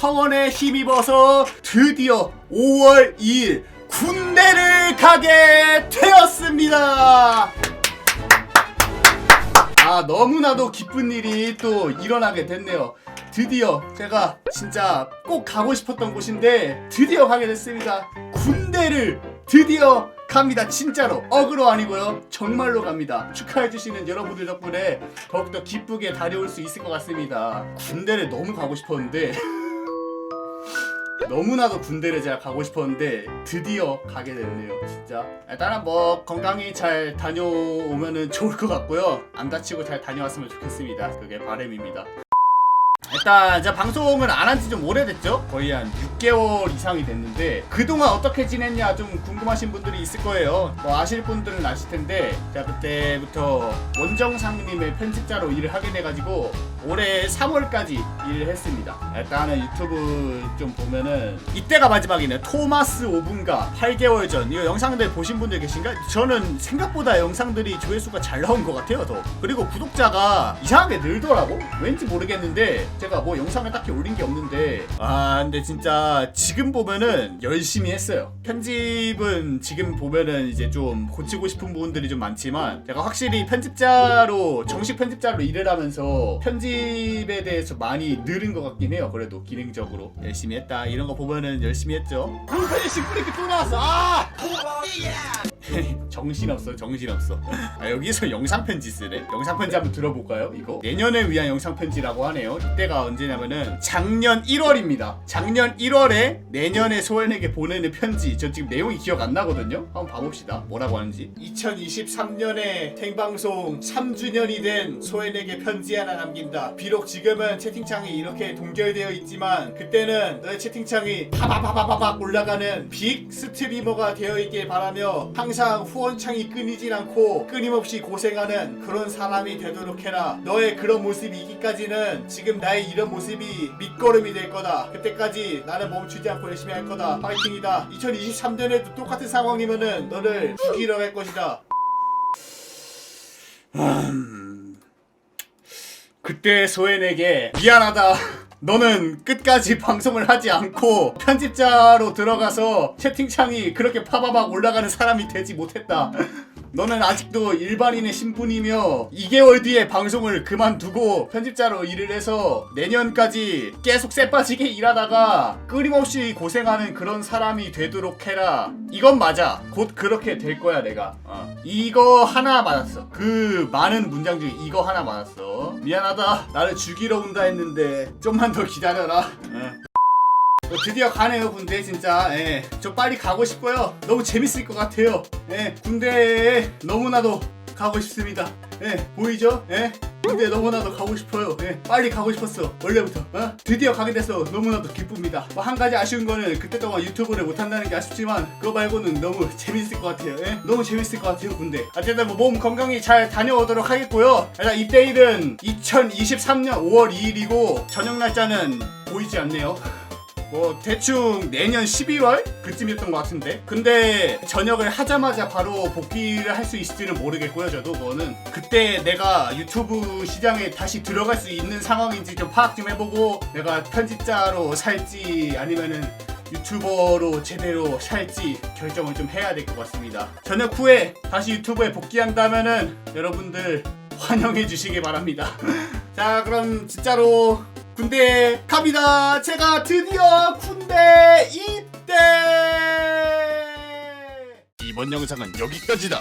성원에 힘입어서 드디어 5월 2일 군대를 가게 되었습니다. 아 너무나도 기쁜 일이 또 일어나게 됐네요. 드디어 제가 진짜 꼭 가고 싶었던 곳인데 드디어 가게 됐습니다. 군대를 드디어 갑니다. 진짜로 어그로 아니고요. 정말로 갑니다. 축하해주시는 여러분들 덕분에 더욱더 기쁘게 다녀올 수 있을 것 같습니다. 군대를 너무 가고 싶었는데 너무나도 군대를 제가 가고 싶었는데 드디어 가게 됐네요 진짜. 일단은 뭐 건강히 잘 다녀오면은 좋을 것 같고요. 안 다치고 잘 다녀왔으면 좋겠습니다. 그게 바람입니다 일단 제가 방송을 안 한 지 좀 오래됐죠? 거의 한 6개월 이상이 됐는데 그동안 어떻게 지냈냐 좀 궁금하신 분들이 있을 거예요. 뭐 아실 분들은 아실 텐데 제가 그때부터 원정상님의 편집자로 일을 하게 돼가지고 올해 3월까지 일을 했습니다. 일단은 유튜브 좀 보면은 이때가 마지막이네. 토마스 5분가 8개월 전. 이거 영상들 보신 분들 계신가? 저는 생각보다 영상들이 조회수가 잘 나온 것 같아요 더. 그리고 구독자가 이상하게 늘더라고. 왠지 모르겠는데 제가 뭐 영상을 딱히 올린 게 없는데. 아 근데 진짜 지금 보면은 열심히 했어요. 편집은 지금 보면은 이제 좀 고치고 싶은 부분들이 좀 많지만 제가 확실히 편집자로 정식 편집자로 일을 하면서 편집에 대해서 많이 늘은 것 같긴 해요. 그래도 기능적으로. 열심히 했다. 이런 거 보면은 열심히 했죠. 불편이 브레이크 또 나왔어. 아 정신없어 정신없어. 아 여기서 영상 편지 쓰네? 영상 편지 한번 들어볼까요 이거? 내년을 위한 영상 편지라고 하네요. 이때가 언제냐면은 작년 1월입니다. 작년 1월에 내년에 소연에게 보내는 편지. 저 지금 내용이 기억 안 나거든요? 한번 봐봅시다. 뭐라고 하는지. 2023년에 생방송 3주년이 된 소연에게 편지 하나 남긴다. 비록 지금은 채팅창이 이렇게 동결되어 있지만 그때는 너의 채팅창이 파바바바바박 올라가는 빅 스트리머가 되어 있길 바라며 항상 후원창이 끊이질 않고 끊임없이 고생하는 그런 사람이 되도록 해라. 너의 그런 모습이 있기까지는 지금 나의 이런 모습이 밑거름이 될 거다. 그때까지 나는 멈추지 않고 열심히 할 거다. 파이팅이다. 2023년에도 똑같은 상황이면은 너를 죽이러 갈 것이다. 음... 그때 소연에게 미안하다. 너는 끝까지 방송을 하지 않고 편집자로 들어가서 채팅창이 그렇게 파바박 올라가는 사람이 되지 못했다. 너는 아직도 일반인의 신분이며 2개월 뒤에 방송을 그만두고 편집자로 일을 해서 내년까지 계속 쎄빠지게 일하다가 끊임없이 고생하는 그런 사람이 되도록 해라. 이건 맞아. 곧 그렇게 될 거야 내가. 어. 이거 하나 맞았어. 그 많은 문장 중에 이거 하나 맞았어. 미안하다. 나를 죽이러 온다 했는데 좀만 더 기다려라. 어. 어, 드디어 가네요 군대 진짜 예. 저 빨리 가고 싶고요 너무 재밌을 것 같아요 예. 군대에 너무나도 가고 싶습니다 예. 보이죠? 예. 군대 너무나도 가고 싶어요 예. 빨리 가고 싶었어 원래부터 어? 드디어 가게 돼서 너무나도 기쁩니다 뭐 한 가지 아쉬운 거는 그때 동안 유튜브를 못한다는 게 아쉽지만 그거 말고는 너무 재밌을 것 같아요 예. 너무 재밌을 것 같아요 군대 어쨌든 뭐 몸 건강히 잘 다녀오도록 하겠고요 일단 입대일은 2023년 5월 2일이고 저녁 날짜는 보이지 않네요 뭐 대충 내년 12월 그쯤이었던 것 같은데. 근데 전역을 하자마자 바로 복귀를 할 수 있을지는 모르겠고요 저도. 그거는 그때 내가 유튜브 시장에 다시 들어갈 수 있는 상황인지 좀 파악 좀 해보고 내가 편집자로 살지 아니면은 유튜버로 제대로 살지 결정을 좀 해야 될 것 같습니다. 전역 후에 다시 유튜브에 복귀한다면은 여러분들 환영해 주시기 바랍니다. 자 그럼 진짜로 군대 갑니다. 제가 드디어 군대 입대. 이번 영상은 여기까지다.